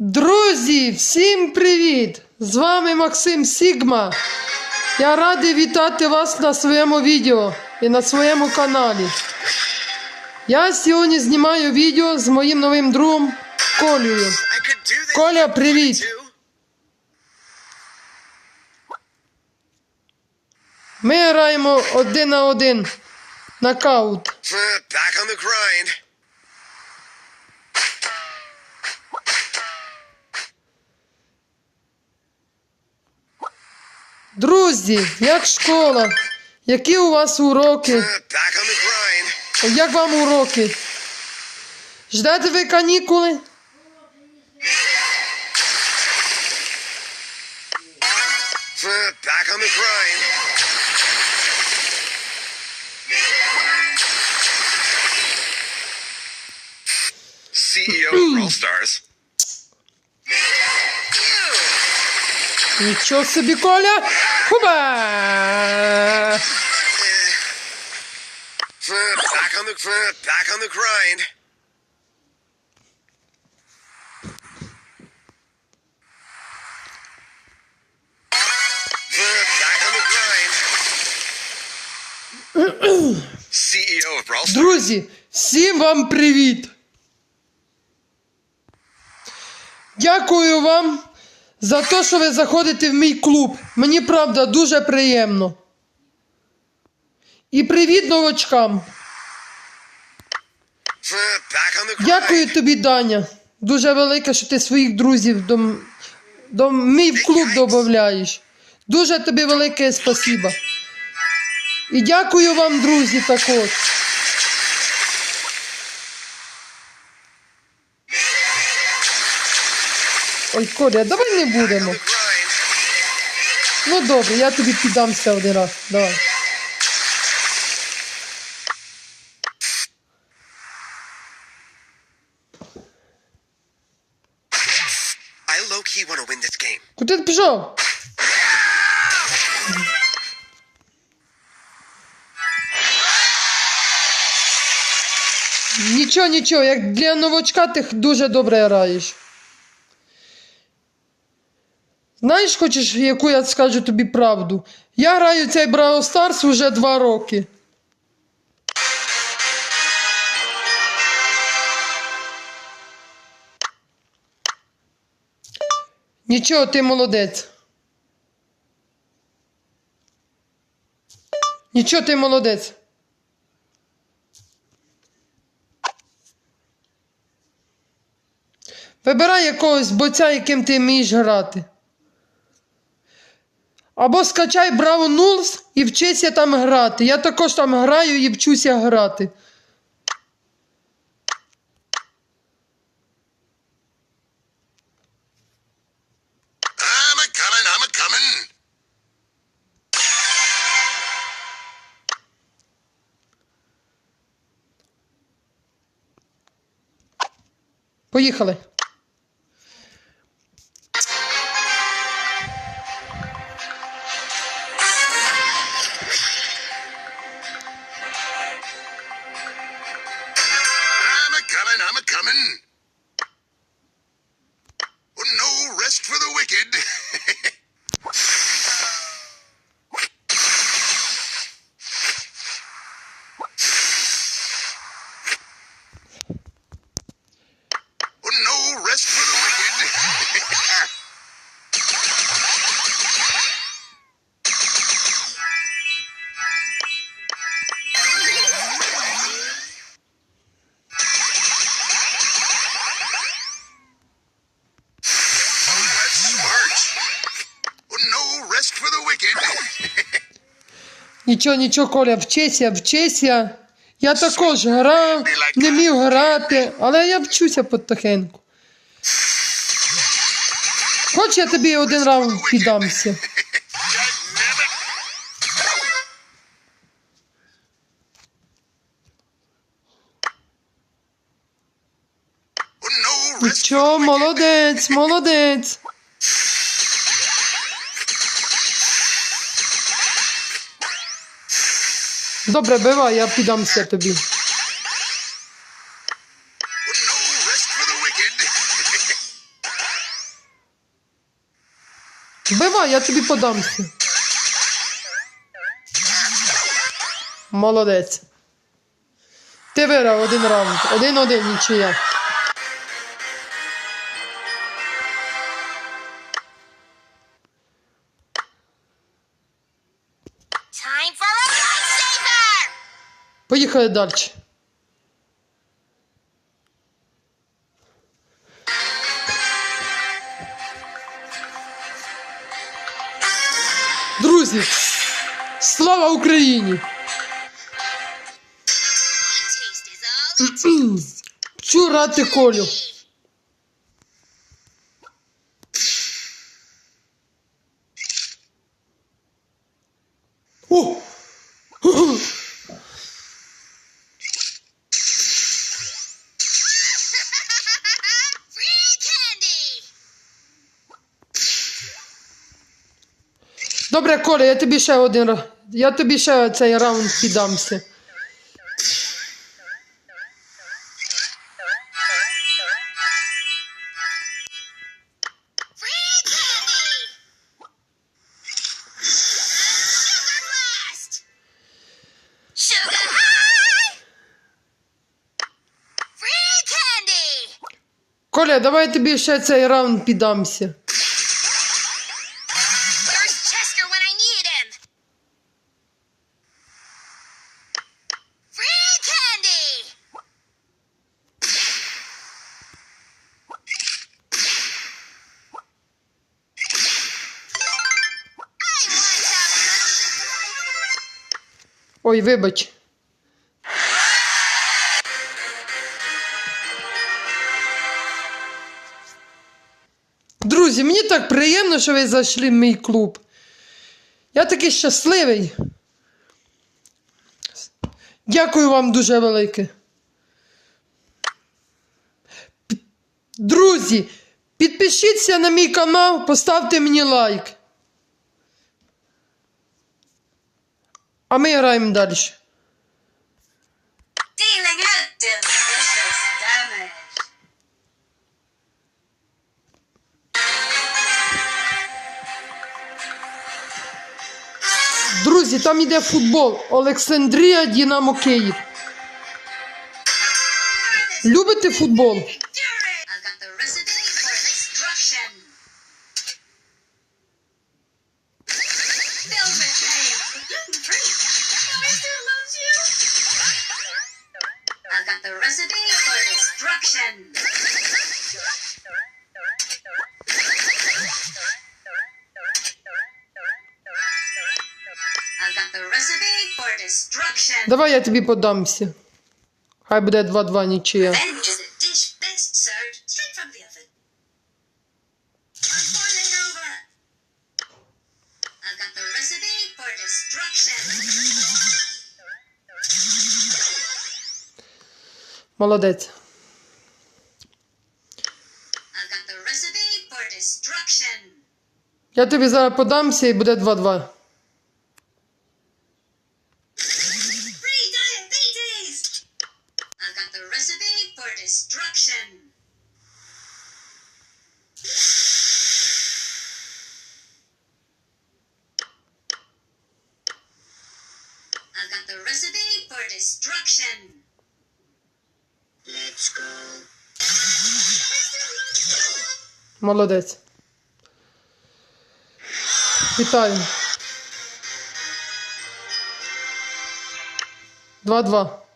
Друзі, всім привіт! З вами Максим Сігма. Я радий вітати вас на своєму відео і на своєму каналі. Я сьогодні знімаю відео з моїм новим другом Колею. Коля, привіт. Ми граємо один на один. Нокаут. Back on the grind. Друзі, як школа? Які у вас уроки? Як вам уроки? Ждете ви канікули? Back on the grind. CEO of Brawl Stars. Нічого собі, Коля! Хуба! Uh, Back on the uh, back on the grind. Uh, Back on the grind. CEO of Brawl Stars. Друзі, всім вам привіт! Дякую вам за те, що ви заходите в мій клуб. Мені правда дуже приємно. І привіт новачкам. Дякую тобі, Даня. Дуже велике, що ти своїх друзів до, до мій клуб додаєш. Дуже тобі велике спасіба. І дякую вам, друзі, також. Ой, Коля, давай не будемо. Ну добре, я тобі піддамся один раз. Давай. Куди ти пішов? Нічого, нічого, як для новачка ти дуже добре граєш. Знаєш, хочеш, яку я скажу тобі правду? Я граю цей Brawl Stars уже два роки. Нічого, ти молодець. Нічого, ти молодець. Вибирай якогось бойця, яким ти вмієш грати. Або скачай Браво Нулс і вчися там грати. Я також там граю і вчуся грати. Поїхали. Coming, Нічого, нічого, Коля, вчися, вчися. Я також грав, не міг грати, але я вчуся потихеньку. Хоч я тобі один раунд піддамся. Нічого, молодець, молодець. Добре, бива, я піддамся тобі. Бивай, я тобі подамся. Молодець. Ти виграв один раунд. Один-один нічия. Поїхали далі. Друзі, слава Україні! Чурати Колю. О! Добре, Коля, я тобі ще один ра- Я тобі ще цей раунд піддамся. Коля, давай я тобі ще цей раунд піддамся. Ой, вибач. Друзі, мені так приємно, що ви зайшли в мій клуб. Я такий щасливий. Дякую вам дуже велике. Друзі, підпишіться на мій канал, поставте мені лайк. А ми граємо далі. Друзі, там іде футбол. Олександрія Дінамо Київ. Любите футбол? I've got Давай я тебе подамся. Хай будет 2-2 нічия. Молодець. Я тобі зараз подамся і буде 2-2. Free diabetes. I've got the recipe for destruction. I've got the recipe for destruction. Let's go. Молодець. Вітаю. 2-2.